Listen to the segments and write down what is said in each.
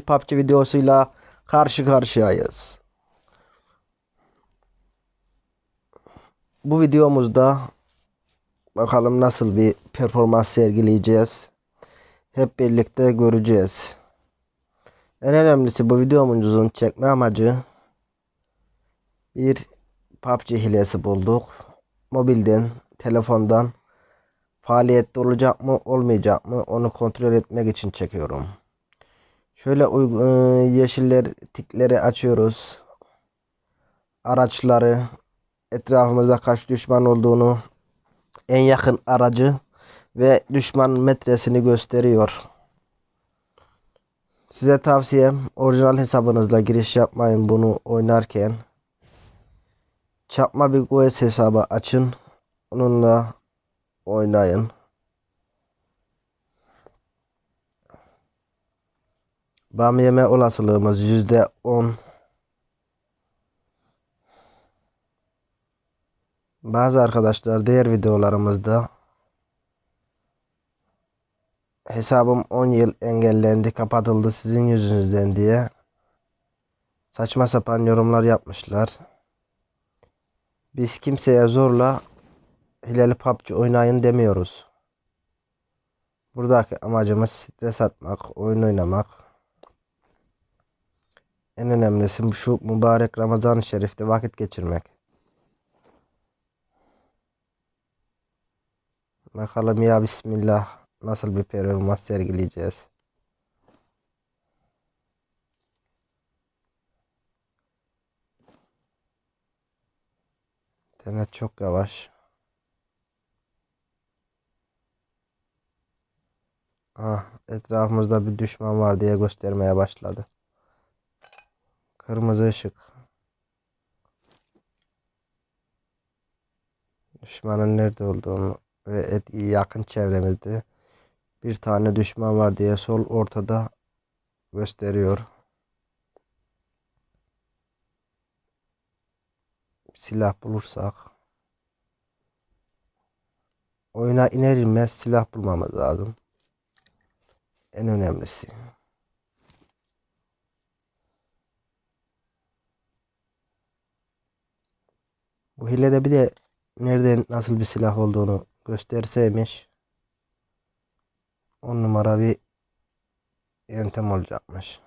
PUBG videosuyla karşı karşıyayız. Bu videomuzda bakalım nasıl bir performans sergileyeceğiz. Hep birlikte göreceğiz. En önemlisi bu videomuzun çekme amacı bir PUBG hilesi bulduk. Mobilden, telefondan faaliyette olacak mı olmayacak mı onu kontrol etmek için çekiyorum. Şöyle e, yeşiller tikleri açıyoruz. Araçları etrafımızda kaç düşman olduğunu en yakın aracı ve düşman metresini gösteriyor. Size tavsiyem orijinal hesabınızla giriş yapmayın bunu oynarken. Çapma bir GOES hesabı açın. Onunla oynayın. Bam yeme olasılığımız yüzde on. Bazı arkadaşlar diğer videolarımızda hesabım 10 yıl engellendi, kapatıldı sizin yüzünüzden diye saçma sapan yorumlar yapmışlar. Biz kimseye zorla hileli PUBG oynayın demiyoruz. Buradaki amacımız stres atmak, oyun oynamak. En önemlisi şu mübarek Ramazan-ı Şerif'te vakit geçirmek. Bakalım ya Bismillah nasıl bir performans sergileyeceğiz. İnternet çok yavaş. Ah, etrafımızda bir düşman var diye göstermeye başladı. Kırmızı ışık. Düşmanın nerede olduğunu ve et- yakın çevremizde bir tane düşman var diye sol ortada gösteriyor. Silah bulursak oyuna iner inmez silah bulmamız lazım. En önemlisi. Bu hilede bir de nereden nasıl bir silah olduğunu gösterseymiş. On numara bir yöntem olacakmış.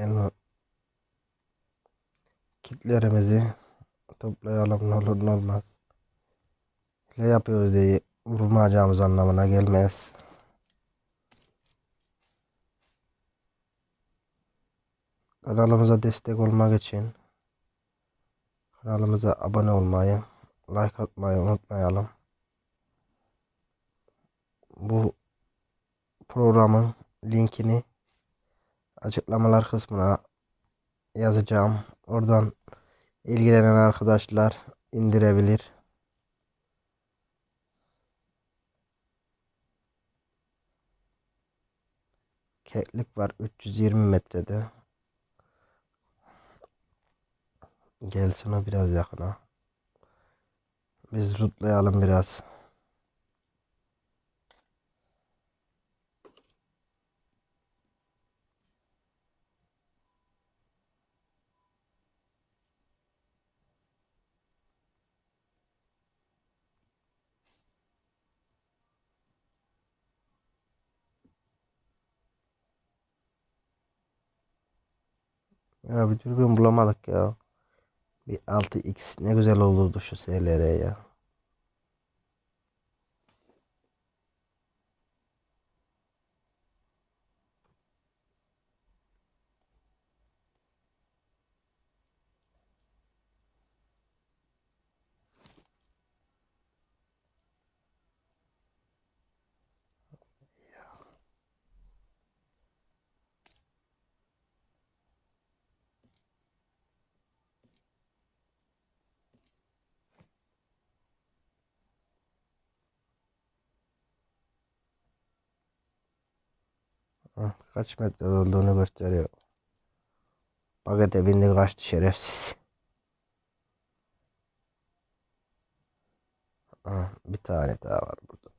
En kitlerimizi toplayalım ne olur ne olmaz. Ne yapıyoruz diye vurmayacağımız anlamına gelmez. Kanalımıza destek olmak için kanalımıza abone olmayı, like atmayı unutmayalım. Bu programın linkini açıklamalar kısmına yazacağım. Oradan ilgilenen arkadaşlar indirebilir. Keklik var 320 metrede. Gelsin o biraz yakına. Biz rutlayalım biraz. Ya bir dürbün bulamadık ya. Bir 6x ne güzel olurdu şu SLR ya. Hah, kaç metre olduğunu gösteriyor. Pakete bindi kaçtı şerefsiz. Hah, bir tane daha var burada.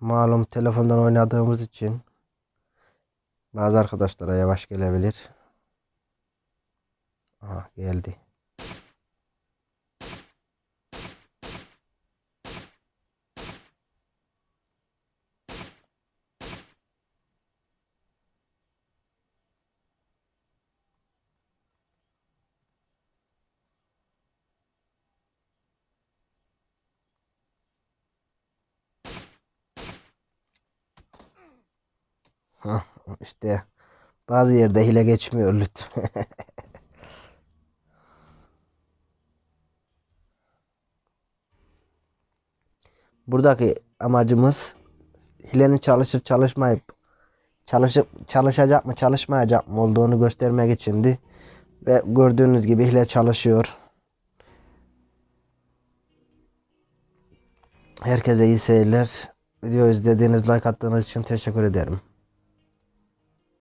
Malum telefondan oynadığımız için bazı arkadaşlara yavaş gelebilir. Aha geldi. İşte bazı yerde hile geçmiyor lütfen. Buradaki amacımız hilenin çalışıp çalışmayıp çalışıp çalışacak mı çalışmayacak mı olduğunu göstermek içindi. Ve gördüğünüz gibi hile çalışıyor. Herkese iyi seyirler. Video izlediğiniz like attığınız için teşekkür ederim.